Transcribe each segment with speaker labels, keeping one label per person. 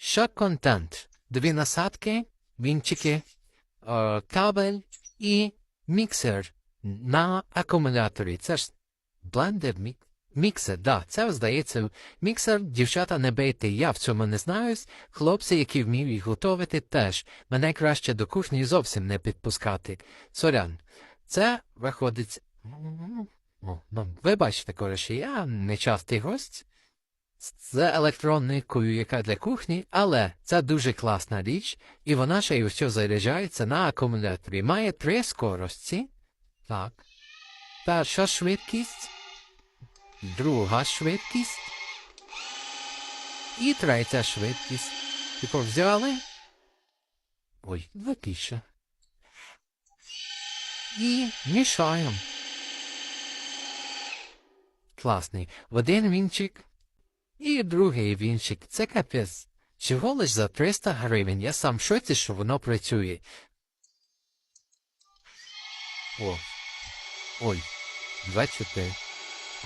Speaker 1: Що контент? Дві насадки, вінчики, е, кабель і міксер на акумуляторі. Це ж блендер, мік... міксер, да, це здається міксер, дівчата не бейте, я в цьому не знаюсь. Хлопці, які вміють готувати, теж. Мене краще до кухні зовсім не підпускати. Сорян, це виходить. О, ну, ви бачите, коротше, я нечастий гость з електроникою, яка для кухні, але це дуже класна річ, і вона ще й усе заряджається на акумуляторі. Має три скорості. Так. Перша швидкість, друга швидкість і третя швидкість. Типу взяли. Ой, випіше. І мішаємо. Класний. В один вінчик і другий вінчик. Це капець. Всього лиш за 300 гривень. Я сам в шоці, що воно працює. О. Ой. Бачите.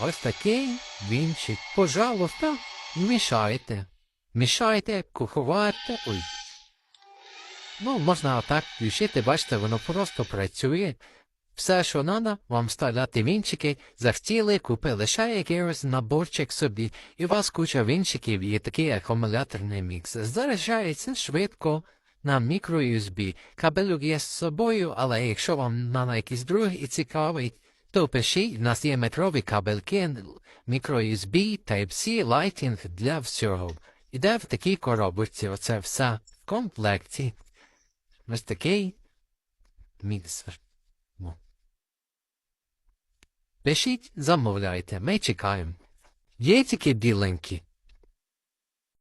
Speaker 1: Ось такий вінчик. Пожалуйста, мішайте. Мішайте, куховарте. Ой. Ну, можна отак включити, бачите, воно просто працює. Все, що треба, вам вставляти вінчики, захотіли, купили ще якийсь наборчик собі, і у вас куча вінчиків і такий акумуляторний мікс. Заряджається швидко на мікро-USB. Кабелюк є з собою, але якщо вам на якийсь другий і цікавий, то пишіть, в нас є метрові кабельки, мікро-USB, Type-C, Lighting для всього. Іде в такій коробочці, оце все в комплекті. Ось такий міксер. Пишіть, замовляйте, ми чекаємо. Є тільки біленькі.